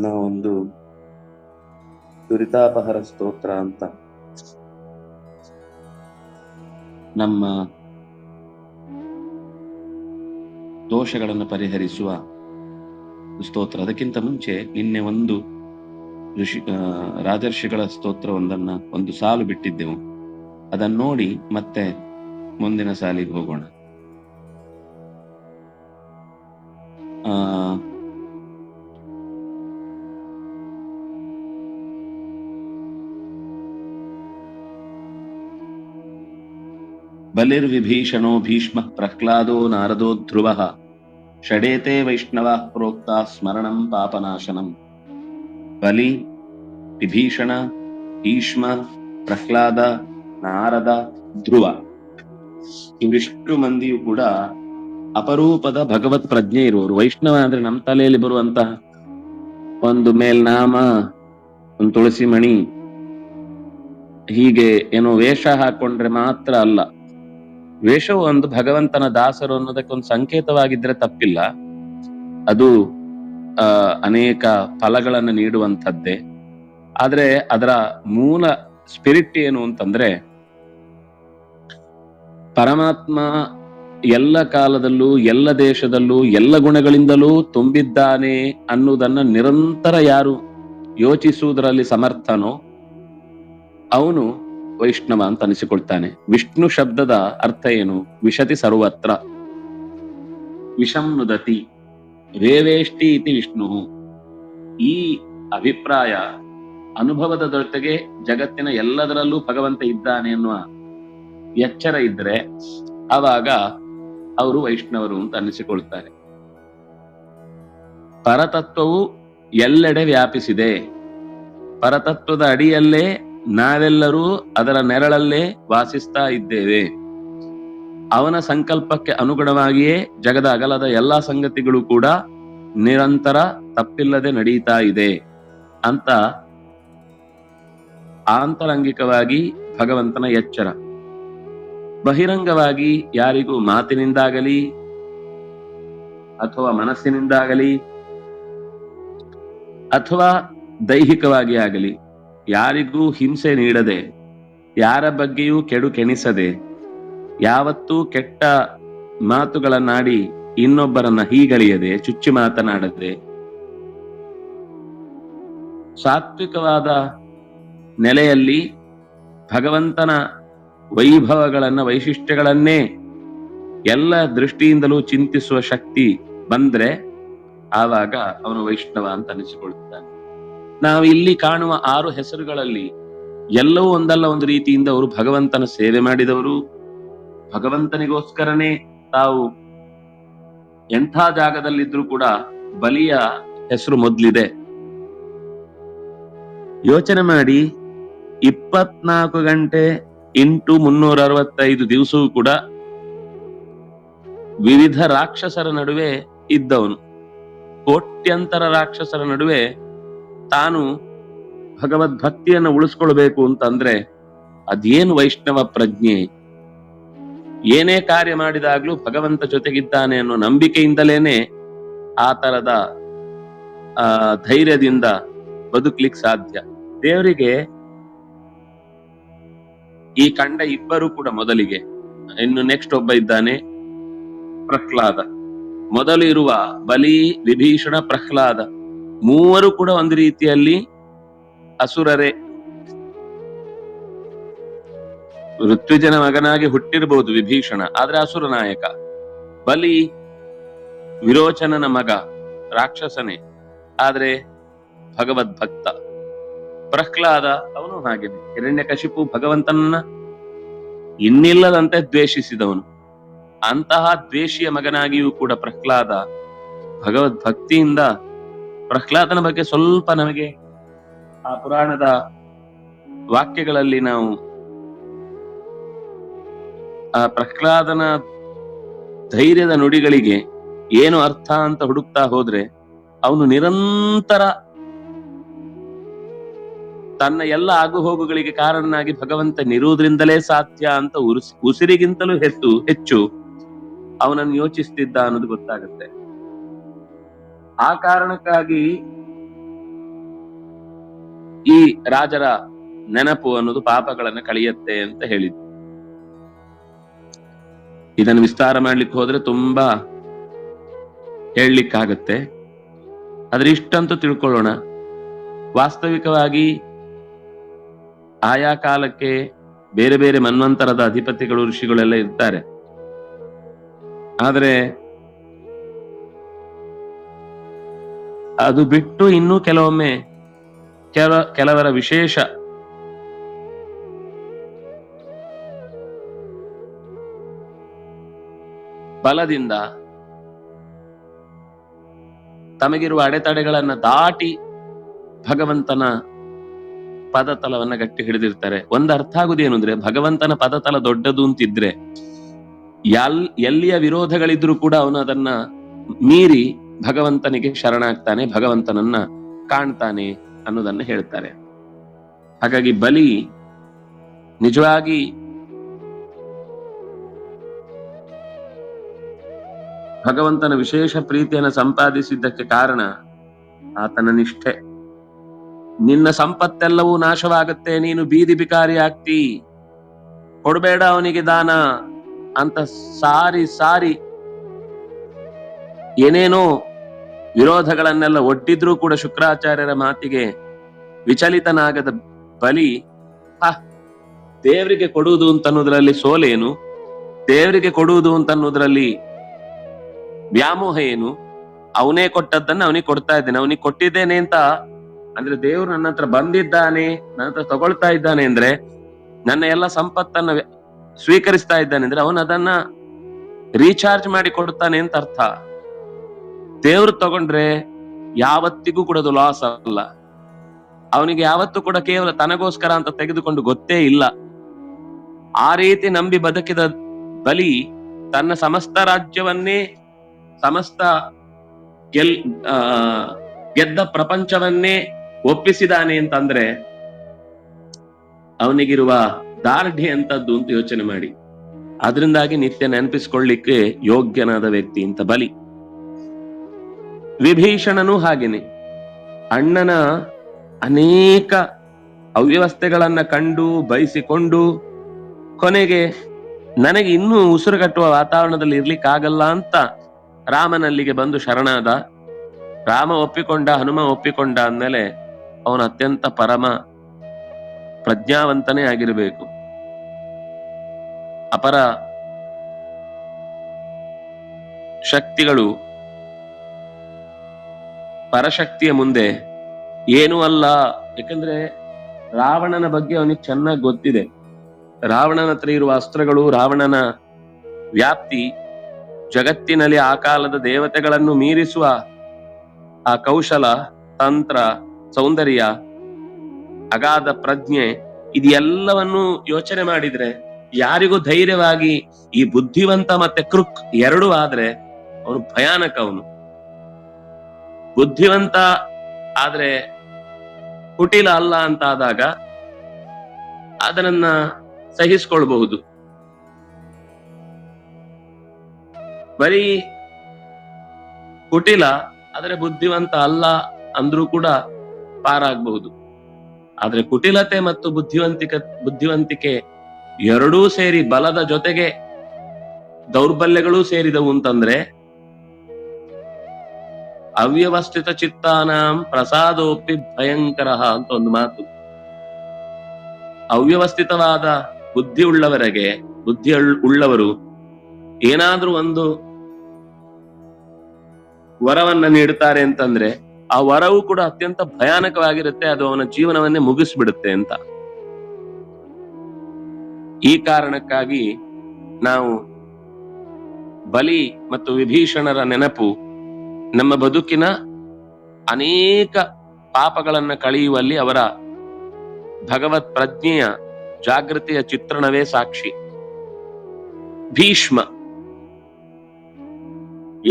ನಾವೊಂದು ದುರಿತಾಪಹರ ಸ್ತೋತ್ರ ಅಂತ. ನಮ್ಮ ದೋಷಗಳನ್ನು ಪರಿಹರಿಸುವ ಸ್ತೋತ್ರ. ಅದಕ್ಕಿಂತ ಮುಂಚೆ ನಿನ್ನೆ ಒಂದು ಋಷಿ ರಾಜರ್ಷಿಗಳ ಸ್ತೋತ್ರ ಒಂದನ್ನ, ಒಂದು ಸಾಲು ಬಿಟ್ಟಿದ್ದೆವು. ಅದನ್ನ ನೋಡಿ ಮತ್ತೆ ಮುಂದಿನ ಸಾಲಿಗೆ ಹೋಗೋಣ. ಬಲಿರ್ವಿಭೀಷಣೋ ಭೀಷ್ಮ ಪ್ರಹ್ಲಾದೋ ನಾರದೋ ಧ್ರುವ ಷಡೇತೆ ವೈಷ್ಣವ ಪ್ರೋಕ್ತ ಸ್ಮರಣಂ ಪಾಪನಾಶನಂ ಬಲಿ ವಿಭೀಷಣ ಭೀಷ್ಮ ಪ್ರಹ್ಲಾದ ನಾರದ ಧ್ರುವ ಇವಿಷ್ಟು ಮಂದಿಯು ಕೂಡ ಅಪರೂಪದ ಭಗವತ್ ಪ್ರಜ್ಞೆ ಇರುವವರು. ವೈಷ್ಣವ ಅಂದ್ರೆ ನಮ್ಮ ತಲೆಯಲ್ಲಿ ಬರುವಂತಹ ಒಂದು ಮೇಲ್ನಾಮ, ಒಂದು ತುಳಸಿ ಮಣಿ ಹೀಗೆ ಏನೋ ವೇಷ ಹಾಕೊಂಡ್ರೆ ಮಾತ್ರ ಅಲ್ಲ. ವೇಷವು ಒಂದು ಭಗವಂತನ ದಾಸರು ಅನ್ನೋದಕ್ಕೊಂದು ಸಂಕೇತವಾಗಿದ್ರೆ ತಪ್ಪಿಲ್ಲ. ಅದು ಅನೇಕ ಫಲಗಳನ್ನು ನೀಡುವಂಥದ್ದೇ. ಆದ್ರೆ ಅದರ ಮೂಲ ಸ್ಪಿರಿಟ್ ಏನು ಅಂತಂದ್ರೆ, ಪರಮಾತ್ಮ ಎಲ್ಲ ಕಾಲದಲ್ಲೂ, ಎಲ್ಲ ದೇಶದಲ್ಲೂ, ಎಲ್ಲ ಗುಣಗಳಿಂದಲೂ ತುಂಬಿದ್ದಾನೆ ಅನ್ನುವುದನ್ನ ನಿರಂತರ ಯಾರು ಯೋಚಿಸುವುದರಲ್ಲಿ ಸಮರ್ಥನೋ, ಅವನು ವೈಷ್ಣವ ಅಂತ ಅನಿಸಿಕೊಳ್ತಾನೆ. ವಿಷ್ಣು ಶಬ್ದದ ಅರ್ಥ ಏನು? ವಿಶತಿ ಸರ್ವತ್ರ. ವಿಷಂ ನುದತಿ. ರೇವೇಷ್ಟಿ ಇತಿ ವಿಷ್ಣು. ಈ ಅಭಿಪ್ರಾಯ ಅನುಭವದ ಜೊತೆಗೆ ಜಗತ್ತಿನ ಎಲ್ಲದರಲ್ಲೂ ಭಗವಂತ ಇದ್ದಾನೆ ಎನ್ನುವ ಎಚ್ಚರ ಇದ್ರೆ ಆವಾಗ ಅವರು ವೈಷ್ಣವರು ಅಂತ ಅನ್ನಿಸಿಕೊಳ್ತಾರೆ ಪರತತ್ವವು ಎಲ್ಲೆಡೆ ವ್ಯಾಪಿಸಿದೆ. ಪರತತ್ವದ ಅಡಿಯಲ್ಲೇ ನಾವೆಲ್ಲರೂ ಅದರ ನೆರಳಲ್ಲೇ ವಾಸಿಸ್ತಾ ಇದ್ದೇವೆ. ಅವನ ಸಂಕಲ್ಪಕ್ಕೆ ಅನುಗುಣವಾಗಿಯೇ ಜಗದ ಅಗಲದ ಎಲ್ಲಾ ಸಂಗತಿಗಳು ಕೂಡ ನಿರಂತರ ತಪ್ಪಿಲ್ಲದೆ ನಡೀತಾ ಇದೆ ಅಂತ ಆಂತರಂಗಿಕವಾಗಿ ಭಗವಂತನ ಎಚ್ಚರ. ಬಹಿರಂಗವಾಗಿ ಯಾರಿಗೂ ಮಾತಿನಿಂದಾಗಲಿ ಅಥವಾ ಮನಸ್ಸಿನಿಂದಾಗಲಿ ಅಥವಾ ದೈಹಿಕವಾಗಿ ಆಗಲಿ ಯಾರಿಗೂ ಹಿಂಸೆ ನೀಡದೆ, ಯಾರ ಬಗ್ಗೆಯೂ ಕೆಡು ಕೆಣಿಸದೆ ಯಾವತ್ತೂ ಕೆಟ್ಟ ಮಾತುಗಳನ್ನಾಡಿ ಇನ್ನೊಬ್ಬರನ್ನ ಹೀಗಳಿಯದೆ, ಚುಚ್ಚಿ ಮಾತನಾಡದೆ. ಸಾತ್ವಿಕವಾದ ನೆಲೆಯಲ್ಲಿ ಭಗವಂತನ ವೈಭವಗಳನ್ನ, ವೈಶಿಷ್ಟ್ಯಗಳನ್ನೇ ಎಲ್ಲ ದೃಷ್ಟಿಯಿಂದಲೂ ಚಿಂತಿಸುವ ಶಕ್ತಿ ಬಂದ್ರೆ ಆವಾಗ ಅವನು ವೈಷ್ಣವ ಅಂತ ಅನಿಸಿಕೊಳ್ಳುತ್ತಾನೆ. ನಾವು ಇಲ್ಲಿ ಕಾಣುವ ಆರು ಹೆಸರುಗಳಲ್ಲಿ ಎಲ್ಲವೂ ಒಂದಲ್ಲ ಒಂದು ರೀತಿಯಿಂದ ಅವರು ಭಗವಂತನ ಸೇವೆ ಮಾಡಿದವರು. ಭಗವಂತನಿಗೋಸ್ಕರನೇ ತಾವು ಎಂಥ ಜಾಗದಲ್ಲಿದ್ರೂ ಕೂಡ ಬಲಿಯ ಹೆಸರು ಮೊದ್ಲಿದೆ. ಯೋಚನೆ ಮಾಡಿ, ಇಪ್ಪತ್ನಾಲ್ಕು ಗಂಟೆ ಇಂಟು ಮುನ್ನೂರ ಅರವತ್ತೈದು ದಿವಸವೂ ಕೂಡ ವಿವಿಧ ರಾಕ್ಷಸರ ನಡುವೆ ಇದ್ದವನು. ಕೋಟ್ಯಂತರ ರಾಕ್ಷಸರ ನಡುವೆ ತಾನು ಭಗವದ್ ಭಕ್ತಿಯನ್ನು ಉಳಿಸ್ಕೊಳ್ಬೇಕು ಅಂತಂದ್ರೆ ಅದೇನು ವೈಷ್ಣವ ಪ್ರಜ್ಞೆ? ಏನೇ ಕಾರ್ಯ ಮಾಡಿದಾಗ್ಲೂ ಭಗವಂತ ಜೊತೆಗಿದ್ದಾನೆ ಅನ್ನೋ ನಂಬಿಕೆಯಿಂದಲೇನೆ ಆ ತರದ, ಆ, ಧೈರ್ಯದಿಂದ ಬದುಕ್ಲಿಕ್ ಸಾಧ್ಯ. ದೇವರಿಗೆ ಈ ಕಂಡ ಇಬ್ಬರು ಕೂಡ ಮೊದಲಿಗೆ. ಇನ್ನು ನೆಕ್ಸ್ಟ್ ಒಬ್ಬ ಇದ್ದಾನೆ ಪ್ರಹ್ಲಾದ. ಮೊದಲು ಇರುವ ಬಲಿ ವಿಭೀಷಣ ಪ್ರಹ್ಲಾದ. ಮೂವರು ಕೂಡ ಒಂದು ರೀತಿಯಲ್ಲಿ ಅಸುರರೇ. ಋತ್ವಿಜನ ಮಗನಾಗಿ ಹುಟ್ಟಿರಬಹುದು ವಿಭೀಷಣ, ಆದ್ರೆ ಅಸುರ ನಾಯಕ. ಬಲಿ ವಿರೋಚನನ ಮಗ, ರಾಕ್ಷಸನೇ, ಆದ್ರೆ ಭಗವದ್ ಭಕ್ತ. ಪ್ರಹ್ಲಾದ, ಅವನು ಹಾಗೇನೆ ಹಿರಣ್ಯಕಶಿಪು ಭಗವಂತನನ್ನ ಇನ್ನಿಲ್ಲದಂತೆ ದ್ವೇಷಿಸಿದವನು. ಅಂತಹ ದ್ವೇಷಿಯ ಮಗನಾಗಿಯೂ ಕೂಡ ಪ್ರಹ್ಲಾದ ಭಗವದ್ ಭಕ್ತಿಯಿಂದ ಪ್ರಹ್ಲಾದನ ಬಗ್ಗೆ ಸ್ವಲ್ಪ ನಮಗೆ ಆ ಪುರಾಣದ ವಾಕ್ಯಗಳಲ್ಲಿ ನಾವು ಆ ಪ್ರಹ್ಲಾದನ ಧೈರ್ಯದ ನುಡಿಗಳಿಗೆ ಏನು ಅರ್ಥ ಅಂತ ಹುಡುಕ್ತಾ ಹೋದ್ರೆ ಅವನು ನಿರಂತರ ತನ್ನ ಎಲ್ಲ ಆಗುಹೋಗುಗಳಿಗೆ ಕಾರಣನಾಗಿ ಭಗವಂತನಿರುವುದರಿಂದಲೇ ಸಾಧ್ಯ ಅಂತ ಉಸಿರಿಗಿಂತಲೂ ಹೆಚ್ಚು ಹೆಚ್ಚು ಅವನನ್ನು ಯೋಚಿಸ್ತಿದ್ದ ಅನ್ನೋದು ಗೊತ್ತಾಗುತ್ತೆ. ಆ ಕಾರಣಕ್ಕಾಗಿ ಈ ರಾಜರ ನೆನಪು ಅನ್ನೋದು ಪಾಪಗಳನ್ನ ಕಳೆಯುತ್ತೆ ಅಂತ ಹೇಳಿದ್ರು ಇದನ್ನು ವಿಸ್ತಾರ ಮಾಡ್ಲಿಕ್ಕೆ ಹೋದ್ರೆ ತುಂಬಾ ಹೇಳಲಿಕ್ಕಾಗತ್ತೆ. ಆದ್ರೆ ಇಷ್ಟಂತೂ ತಿಳ್ಕೊಳ್ಳೋಣ. ವಾಸ್ತವಿಕವಾಗಿ ಆಯಾ ಕಾಲಕ್ಕೆ ಬೇರೆ ಬೇರೆ ಮನ್ವಂತರದ ಅಧಿಪತಿಗಳು, ಋಷಿಗಳೆಲ್ಲ ಇರ್ತಾರೆ. ಆದ್ರೆ ಅದು ಬಿಟ್ಟು ಇನ್ನೂ ಕೆಲವೊಮ್ಮೆ ಕೆಲ, ಕೆಲವರ ವಿಶೇಷ. ಬಲದಿಂದ ತಮಗಿರುವ ಅಡೆತಡೆಗಳನ್ನ ದಾಟಿ ಭಗವಂತನ ಪದತಲವನ್ನ ಗಟ್ಟಿ ಹಿಡಿದಿರ್ತಾರೆ. ಒಂದು ಅರ್ಥ ಆಗುದೇನು ಅಂದ್ರೆ ಭಗವಂತನ ಪದತಲ ದೊಡ್ಡದು ಅಂತಿದ್ರೆ ಎಲ್ ಎಲ್ಲಿಯ ವಿರೋಧಗಳಿದ್ರೂ ಕೂಡ ಅವನು ಅದನ್ನ ಮೀರಿ ಭಗವಂತನಿಗೆ ಶರಣಾಗ್ತಾನೆ, ಭಗವಂತನನ್ನ ಕಾಣ್ತಾನೆ ಅನ್ನೋದನ್ನ ಹೇಳ್ತಾರೆ. ಹಾಗಾಗಿ ಬಲಿ ನಿಜವಾಗಿ ಭಗವಂತನ ವಿಶೇಷ ಪ್ರೀತಿಯನ್ನು ಸಂಪಾದಿಸಿದ್ದಕ್ಕೆ ಕಾರಣ ಆತನ ನಿಷ್ಠೆ. ನಿನ್ನ ಸಂಪತ್ತೆಲ್ಲವೂ ನಾಶವಾಗುತ್ತೆ, ನೀನು ಬೀದಿ ಬಿಕಾರಿ ಆಗ್ತಿ. ಕೊಡಬೇಡ ಅವನಿಗೆ ದಾನ ಅಂತ ಸಾರಿ ಸಾರಿ ಏನೇನೋ ವಿರೋಧಗಳನ್ನೆಲ್ಲ ಒಡ್ಡಿದ್ರೂ ಕೂಡ ಶುಕ್ರಾಚಾರ್ಯರ ಮಾತಿಗೆ ವಿಚಲಿತನಾಗದ ಬಲಿ, ಹ, ದೇವರಿಗೆ ಕೊಡುವುದು ಅಂತನ್ನೋದ್ರಲ್ಲಿ ಸೋಲೇನು ದೇವರಿಗೆ ಕೊಡುವುದು ಅಂತನ್ನೋದ್ರಲ್ಲಿ ವ್ಯಾಮೋಹ ಏನು? ಅವನೇ ಕೊಟ್ಟದ್ದನ್ನ ಅವನಿಗೆ ಕೊಡ್ತಾ ಇದ್ದೇನೆ. ಅವನಿಗೆ ಕೊಟ್ಟಿದ್ದೇನೆ ಅಂತ ಅಂದ್ರೆ ದೇವ್ರು ನನ್ನ ಹತ್ರ ಬಂದಿದ್ದಾನೆ, ನನ್ನ ಹತ್ರ ತಗೊಳ್ತಾ ಇದ್ದಾನೆ ಅಂದ್ರೆ ನನ್ನ ಎಲ್ಲ ಸಂಪತ್ತನ್ನ ಸ್ವೀಕರಿಸ್ತಾ ಇದ್ದಾನೆ ಅಂದ್ರೆ ಅವನು ಅದನ್ನ ರೀಚಾರ್ಜ್ ಮಾಡಿ ಕೊಡ್ತಾನೆ ಅಂತ ಅರ್ಥ. ದೇವ್ರು ತಗೊಂಡ್ರೆ ಯಾವತ್ತಿಗೂ ಕೂಡ ಅದು ಲಾಸ್ ಅಲ್ಲ ಅವನಿಗೆ ಯಾವತ್ತೂ ಕೂಡ ಕೇವಲ ತನಗೋಸ್ಕರ ಅಂತ ತೆಗೆದುಕೊಂಡು ಗೊತ್ತೇ ಇಲ್ಲ. ಆ ರೀತಿ ನಂಬಿ ಬದುಕಿದ ಬಲಿ ತನ್ನ ಸಮಸ್ತ ರಾಜ್ಯವನ್ನೇ, ಸಮಸ್ತ ಗೆಲ್ ಗೆದ್ದ ಪ್ರಪಂಚವನ್ನೇ ಒಪ್ಪಿಸಿದಾನೆ ಅಂತಂದ್ರೆ ಅವನಿಗಿರುವ ದಾರ್ಢ್ಯ ಅಂತದ್ದು ಅಂತ ಯೋಚನೆ ಮಾಡಿ. ಅದರಿಂದಾಗಿ ನಿತ್ಯ ನೆನಪಿಸ್ಕೊಳ್ಳಿಕ್ಕೆ ಯೋಗ್ಯನಾದ ವ್ಯಕ್ತಿ ಅಂತ ಬಲಿ. ವಿಭೀಷಣನು ಹಾಗೇನೆ. ಅಣ್ಣನ ಅನೇಕ ಅವ್ಯವಸ್ಥೆಗಳನ್ನ ಕಂಡು, ಬಯಸಿಕೊಂಡು, ಕೊನೆಗೆ ನನಗೆ ಇನ್ನೂ ಉಸಿರು ಕಟ್ಟುವ ವಾತಾವರಣದಲ್ಲಿ ಇರ್ಲಿಕ್ಕಾಗಲ್ಲ ಅಂತ ರಾಮನಲ್ಲಿಗೆ ಬಂದು ಶರಣಾದ. ರಾಮ ಒಪ್ಪಿಕೊಂಡ, ಹನುಮ ಒಪ್ಪಿಕೊಂಡ ಅಂದಮೇಲೆ ಅವನು ಅತ್ಯಂತ ಪರಮ ಪ್ರಜ್ಞಾವಂತನೇ ಆಗಿರಬೇಕು. ಅಪರ ಶಕ್ತಿಗಳು ಪರಶಕ್ತಿಯ ಮುಂದೆ ಏನೂ ಅಲ್ಲ. ಯಾಕಂದ್ರೆ ರಾವಣನ ಬಗ್ಗೆ ಅವನಿಗೆ ಚೆನ್ನಾಗಿ ಗೊತ್ತಿದೆ. ರಾವಣನ ಹತ್ರ ಇರುವ ಅಸ್ತ್ರಗಳು, ರಾವಣನ ವ್ಯಾಪ್ತಿ, ಜಗತ್ತಿನಲ್ಲಿ ಆ ಕಾಲದ ದೇವತೆಗಳನ್ನು ಮೀರಿಸುವ ಆ ಕೌಶಲ, ತಂತ್ರ, ಸೌಂದರ್ಯ, ಅಗಾಧ ಪ್ರಜ್ಞೆ ಇದೆಲ್ಲವನ್ನು ಯೋಚನೆ ಮಾಡಿದ್ರೆ ಯಾರಿಗೂ ಧೈರ್ಯವಾಗಿ ಈ ಬುದ್ಧಿವಂತ ಮತ್ತೆ ಕೃಕ್ ಎರಡೂ ಆದ್ರೆ ಅವನು ಭಯಾನಕ ಅವನು. ಬುದ್ಧಿವಂತ ಆದ್ರೆ ಕುಟಿಲ ಅಲ್ಲ ಅಂತ ಆದಾಗ ಅದನ್ನ ಸಹಿಸ್ಕೊಳ್ಬಹುದು. ಬರೀ ಕುಟಿಲ ಆದ್ರೆ ಬುದ್ಧಿವಂತ ಅಲ್ಲ ಅಂದ್ರೂ ಕೂಡ ಪಾರಾಗಬಹುದು. ಆದ್ರೆ ಕುಟಿಲತೆ ಮತ್ತು ಬುದ್ಧಿವಂತಿಕ, ಬುದ್ಧಿವಂತಿಕೆ ಎರಡೂ ಸೇರಿ ಬಲದ ಜೊತೆಗೆ ದೌರ್ಬಲ್ಯಗಳು ಸೇರಿದವು ಅಂತಂದ್ರೆ ಅವ್ಯವಸ್ಥಿತ ಚಿತ್ತಾನಾಂ ಪ್ರಸಾದೋಪಿ ಭಯಂಕರ ಅಂತ ಒಂದು ಮಾತು. ಅವ್ಯವಸ್ಥಿತವಾದ ಬುದ್ಧಿ ಉಳ್ಳವರೆಗೆ, ಬುದ್ಧಿ ಉಳ್- ಉಳ್ಳವರು ಏನಾದ್ರೂ ಒಂದು ವರವನ್ನ ನೀಡುತ್ತಾರೆ ಅಂತಂದ್ರೆ, ಆ ವರವು ಕೂಡ ಅತ್ಯಂತ ಭಯಾನಕವಾಗಿರುತ್ತೆ, ಅದು ಅವನ ಜೀವನವನ್ನೇ ಮುಗಿಸ್ಬಿಡುತ್ತೆ ಅಂತ. ಈ ಕಾರಣಕ್ಕಾಗಿ ನಾವು ಬಲಿ ಮತ್ತು ವಿಭೀಷಣರ ನೆನಪು ನಮ್ಮ ಬದುಕಿನ ಅನೇಕ ಪಾಪಗಳನ್ನ ಕಳೆಯುವಲ್ಲಿ ಅವರ ಭಗವತ್ ಪ್ರಜ್ಞೆಯ ಜಾಗೃತಿಯ ಚಿತ್ರಣವೇ ಸಾಕ್ಷಿ. ಭೀಷ್ಮ.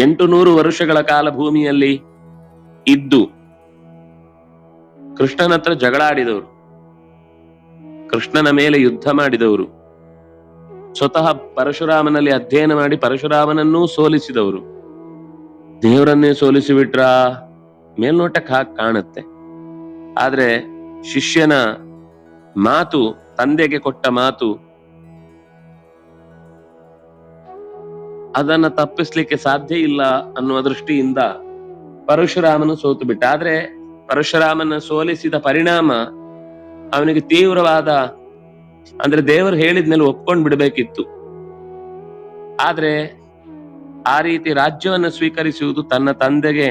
ಎಂಟು ನೂರು ವರ್ಷಗಳ ಕಾಲ ಭೂಮಿಯಲ್ಲಿ ಇದ್ದು ಕೃಷ್ಣನ ಹತ್ರ ಜಗಳಾಡಿದವರು. ಕೃಷ್ಣನ ಮೇಲೆ ಯುದ್ಧ ಮಾಡಿದವರು. ಸ್ವತಃ ಪರಶುರಾಮನಲ್ಲಿ ಅಧ್ಯಯನ ಮಾಡಿ ಪರಶುರಾಮನನ್ನೂ ಸೋಲಿಸಿದವರು. ದೇವರನ್ನೇ ಸೋಲಿಸಿ ಬಿಟ್ರ ಮೇಲ್ನೋಟಕ್ಕೆ ಹಾಗೆ ಕಾಣುತ್ತೆ. ಆದ್ರೆ ಶಿಷ್ಯನ ಮಾತು, ತಂದೆಗೆ ಕೊಟ್ಟ ಮಾತು, ಅದನ್ನ ತಪ್ಪಿಸ್ಲಿಕ್ಕೆ ಸಾಧ್ಯ ಇಲ್ಲ ಅನ್ನುವ ದೃಷ್ಟಿಯಿಂದ ಪರಶುರಾಮನು ಸೋತು ಬಿಟ್ಟ. ಆದ್ರೆ ಪರಶುರಾಮನ ಸೋಲಿಸಿದ ಪರಿಣಾಮ ಅವನಿಗೆ ತೀವ್ರವಾದ, ಅಂದ್ರೆ ದೇವರು ಹೇಳಿದ್ಮೇಲೆ ಒಪ್ಕೊಂಡ್ ಬಿಡ್ಬೇಕಿತ್ತು ಆದ್ರೆ ಆ ರೀತಿ ರಾಜ್ಯವನ್ನು ಸ್ವೀಕರಿಸುವುದು ತನ್ನ ತಂದೆಗೆ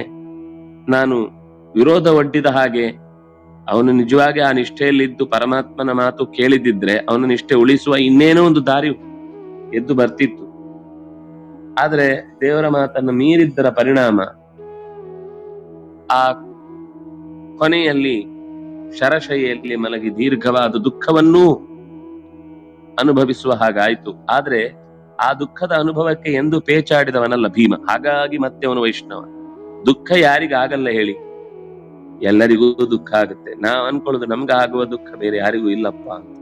ನಾನು ವಿರೋಧ ಒಡ್ಡಿದ ಹಾಗೆ ಅವನು ನಿಜವಾಗಿ ಆ ನಿಷ್ಠೆಯಲ್ಲಿದ್ದು ಪರಮಾತ್ಮನ ಮಾತು ಕೇಳಿದಿದ್ರೆ ಅವನ ನಿಷ್ಠೆ ಉಳಿಸುವ ಇನ್ನೇನೋ ಒಂದು ದಾರಿ ಎದ್ದು ಬರ್ತಿತ್ತು. ಆದ್ರೆ ದೇವರ ಮಾತನ್ನು ಮೀರಿದ್ದರ ಪರಿಣಾಮ ಆ ಕೊನೆಯಲ್ಲಿ ಶರಶೈಯಲ್ಲಿ ಮಲಗಿ ದೀರ್ಘವಾದ ದುಃಖವನ್ನೂ ಅನುಭವಿಸುವ ಹಾಗಾಯ್ತು. ಆದ್ರೆ ಆ ದುಃಖದ ಅನುಭವಕ್ಕೆ ಎಂದು ಪೇಚಾಡಿದವನಲ್ಲ ಭೀಮ. ಹಾಗಾಗಿ ಮತ್ತೆ ಅವನು ವೈಷ್ಣವ. ದುಃಖ ಯಾರಿಗಾಗಲ್ಲ ಹೇಳಿ. ಎಲ್ಲರಿಗೂ ದುಃಖ ಆಗುತ್ತೆ. ನಾ ಅನ್ಕೊಳ್ಳೋದು ನಮ್ಗೆ ಆಗುವ ದುಃಖ ಬೇರೆ ಯಾರಿಗೂ ಇಲ್ಲಪ್ಪ ಅಂತ.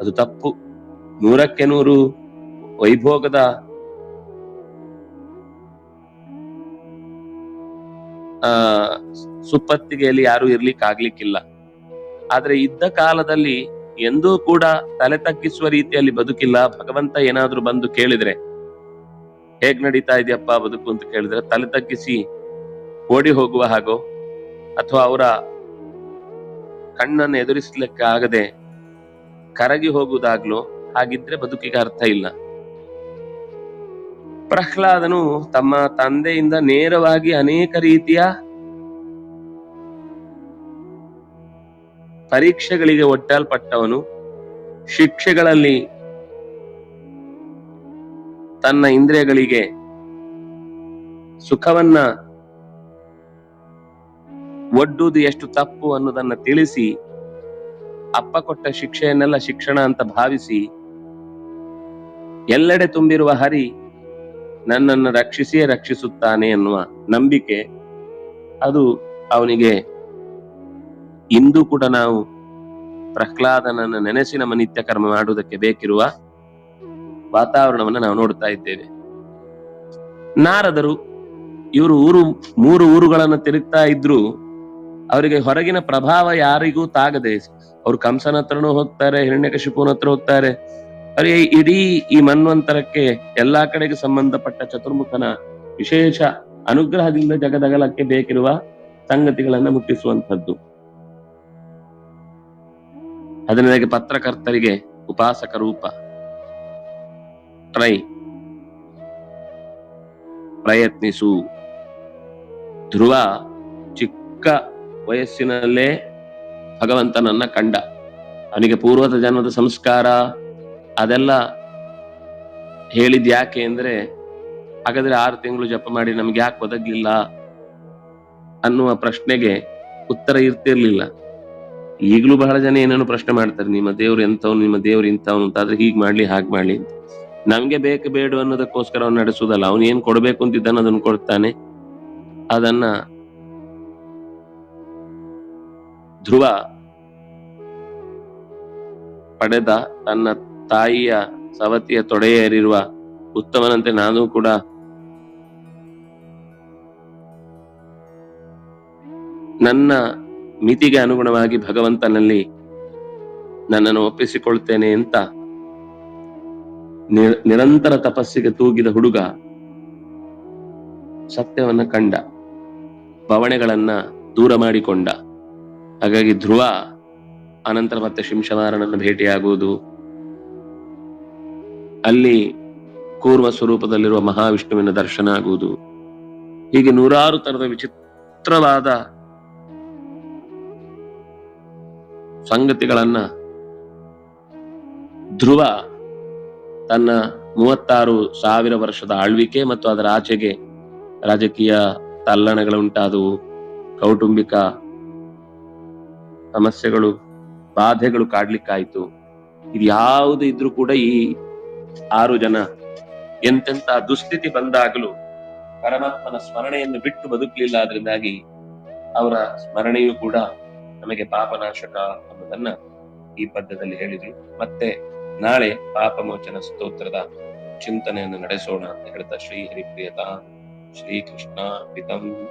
ಅದು ತಪ್ಪು. ನೂರಕ್ಕೆ ನೂರು ವೈಭೋಗದ ಆ ಸುಪ್ಪತ್ತಿಗೆಯಲ್ಲಿ ಯಾರು ಇರ್ಲಿಕ್ಕೆ ಆಗ್ಲಿಕ್ಕಿಲ್ಲ ಆದ್ರೆ ಇದ್ದ ಕಾಲದಲ್ಲಿ ಎಂದೂ ಕೂಡ ತಲೆ ತಗ್ಗಿಸುವ ರೀತಿಯಲ್ಲಿ ಬದುಕಿಲ್ಲ. ಭಗವಂತ ಏನಾದ್ರೂ ಬಂದು ಕೇಳಿದ್ರೆ, ಹೇಗ್ ನಡೀತಾ ಇದೆಯಪ್ಪ ಬದುಕು ಅಂತ ಕೇಳಿದ್ರೆ, ತಲೆ ತಗ್ಗಿಸಿ ಓಡಿ ಹೋಗುವ ಹಾಗೋ, ಅಥವಾ ಅವರ ಕಣ್ಣನ್ನು ಎದುರಿಸ್ಲಿಕ್ಕೆ ಆಗದೆ ಕರಗಿ ಹೋಗುವುದಾಗ್ಲೋ, ಹಾಗಿದ್ರೆ ಬದುಕಿಗೆ ಅರ್ಥ ಇಲ್ಲ. ಪ್ರಹ್ಲಾದನು ತಮ್ಮ ತಂದೆಯಿಂದ ನೇರವಾಗಿ ಅನೇಕ ರೀತಿಯ ಪರೀಕ್ಷೆಗಳಿಗೆ ಒಡ್ಡಲ್ಪಟ್ಟವನು ಶಿಕ್ಷೆಗಳಲ್ಲಿ ತನ್ನ ಇಂದ್ರಿಯಗಳಿಗೆ ಸುಖವನ್ನ ಒಡ್ಡುವುದು ಎಷ್ಟು ತಪ್ಪು ಅನ್ನೋದನ್ನ ತಿಳಿಸಿ, ಅಪ್ಪ ಕೊಟ್ಟ ಶಿಕ್ಷೆಯನ್ನೆಲ್ಲ ಶಿಕ್ಷಣ ಅಂತ ಭಾವಿಸಿ, ಎಲ್ಲೆಡೆ ತುಂಬಿರುವ ಹರಿ ನನ್ನನ್ನು ರಕ್ಷಿಸಿಯೇ ರಕ್ಷಿಸುತ್ತಾನೆ ಎನ್ನುವ ನಂಬಿಕೆ ಅದು ಅವನಿಗೆ ಇಂದು ಕೂಡ ನಾವು ಪ್ರಹ್ಲಾದನನ್ನು ನೆನೆಸಿ ನಮ್ಮ ನಿತ್ಯ ಕರ್ಮ ಮಾಡುವುದಕ್ಕೆ ಬೇಕಿರುವ ವಾತಾವರಣವನ್ನು ನಾವು ನೋಡ್ತಾ ಇದ್ದೇವೆ. ನಾರದರು ಇವರು ಊರು, ಮೂರು ಊರುಗಳನ್ನು ತಿರುಗ್ತಾ ಇದ್ರು, ಅವರಿಗೆ ಹೊರಗಿನ ಪ್ರಭಾವ ಯಾರಿಗೂ ತಾಗದೆ ಅವ್ರು ಕಂಸನ ಹತ್ರನೂ ಹೋಗ್ತಾರೆ ಹಿರಣ್ಯಕಶಿಪುನ ಹತ್ರ ಹೋಗ್ತಾರೆ. ಅವರಿಗೆ ಇಡೀ ಈ ಮನ್ವಂತರಕ್ಕೆ ಎಲ್ಲಾ ಕಡೆಗೆ ಸಂಬಂಧಪಟ್ಟ ಚತುರ್ಮುಖನ ವಿಶೇಷ ಅನುಗ್ರಹದಿಂದ ಜಗದಗಲಕ್ಕೆ ಬೇಕಿರುವ ಸಂಗತಿಗಳನ್ನ ಮುಟ್ಟಿಸುವಂತದ್ದು ಅದನಿಗೆ ಪತ್ರಕರ್ತರಿಗೆ ಉಪಾಸಕ ರೂಪ. ಟ್ರೈ ಪ್ರಯತ್ನಿಸು. ಧ್ರುವ ಚಿಕ್ಕ ವಯಸ್ಸಿನಲ್ಲೇ ಭಗವಂತನನ್ನ ಕಂಡ. ಅವನಿಗೆ ಪೂರ್ವದ ಜನ್ಮದ ಸಂಸ್ಕಾರ, ಅದೆಲ್ಲ ಹೇಳಿದ್ ಯಾಕೆ ಅಂದ್ರೆ, ಹಾಗಾದ್ರೆ ಆರು ತಿಂಗಳು ಜಪ ಮಾಡಿ ನಮ್ಗೆ ಯಾಕೆ ಒದಗ್ಲಿಲ್ಲ ಅನ್ನುವ ಪ್ರಶ್ನೆಗೆ ಉತ್ತರ ಇರ್ತಿರ್ಲಿಲ್ಲ. ಈಗಲೂ ಬಹಳ ಜನ ಏನೇನು ಪ್ರಶ್ನೆ ಮಾಡ್ತಾರೆ, ನಿಮ್ಮ ದೇವ್ರು ಎಂತವ್ನು ನಿಮ್ಮ ದೇವ್ರು ಇಂಥವ್ನು ಅಂತ ಆದ್ರೆ ಹೀಗ್ ಮಾಡ್ಲಿ, ಹಾಗ್ ಮಾಡ್ಲಿ ಅಂತ. ನಮ್ಗೆ ಬೇಕು ಬೇಡ ಅನ್ನೋದಕ್ಕೋಸ್ಕರ ಅವ್ನು ನಡೆಸುದಲ್ಲ, ಅವನು ಏನ್ ಕೊಡ್ಬೇಕು ಅಂತಿದ್ದಾನ ಅದನ್ನ ಕೊಡ್ತಾನೆ. ಅದನ್ನ ಧ್ರುವ ಪಡೆದ ತನ್ನ ತಾಯಿಯ ಸವತಿಯ ತೊಡೆಯೇರಿರುವ ಉತ್ತಮನಂತೆ ನಾನು ಕೂಡ ನನ್ನ ಮಿತಿಗೆ ಅನುಗುಣವಾಗಿ ಭಗವಂತನಲ್ಲಿ ನನ್ನನ್ನು ಒಪ್ಪಿಸಿಕೊಳ್ತೇನೆ ಅಂತ ನಿರ- ನಿರಂತರ ತಪಸ್ಸಿಗೆ ತೂಗಿದ ಹುಡುಗ ಸತ್ಯವನ್ನ ಕಂಡ, ಬವಣೆಗಳನ್ನ ದೂರ ಮಾಡಿಕೊಂಡ. ಹಾಗಾಗಿ ಧ್ರುವ ಅನಂತರ ಮತ್ತೆ ಶಿಂಶಮಾರನನ್ನು ಭೇಟಿಯಾಗುವುದು. ಅಲ್ಲಿ ಕೂರ್ಮ ಸ್ವರೂಪದಲ್ಲಿರುವ ಮಹಾವಿಷ್ಣುವಿನ ದರ್ಶನ ಆಗುವುದು. ಹೀಗೆ ನೂರಾರು ತರದ ವಿಚಿತ್ರವಾದ ಸಂಗತಿಗಳನ್ನ ಧ್ರುವ ತನ್ನ ಮೂವತ್ತಾರು ಸಾವಿರ ವರ್ಷದ ಆಳ್ವಿಕೆ ಮತ್ತು ಅದರ ಆಚೆಗೆ ರಾಜಕೀಯ ತಲ್ಲಣಗಳುಂಟಾದವು ಕೌಟುಂಬಿಕ ಸಮಸ್ಯೆಗಳು, ಬಾಧೆಗಳು ಕಾಡ್ಲಿಕ್ಕಾಯ್ತು. ಇದು ಯಾವುದು ಇದ್ರೂ ಕೂಡ ಈ ಆರು ಜನ ಎಂತೆಂತ ದುಸ್ಥಿತಿ ಬಂದಾಗಲೂ ಪರಮಾತ್ಮನ ಸ್ಮರಣೆಯನ್ನು ಬಿಟ್ಟು ಬದುಕಲಿಲ್ಲ. ಅದರಿಂದಾಗಿ ಅವರ ಸ್ಮರಣೆಯೂ ಕೂಡ ನಮಗೆ ಪಾಪನಾಶಕ ಅನ್ನೋದನ್ನ ಈ ಪದ್ಯದಲ್ಲಿ ಹೇಳಿದ್ರು. ಮತ್ತೆ ನಾಳೆ ಪಾಪಮೋಚನ ಸ್ತೋತ್ರದ ಚಿಂತನೆಯನ್ನು ನಡೆಸೋಣ ಅಂತ ಹೇಳ್ತಾ ಶ್ರೀ ಹರಿಪ್ರಿಯತ. ಶ್ರೀಕೃಷ್ಣ ಪಿತಂ.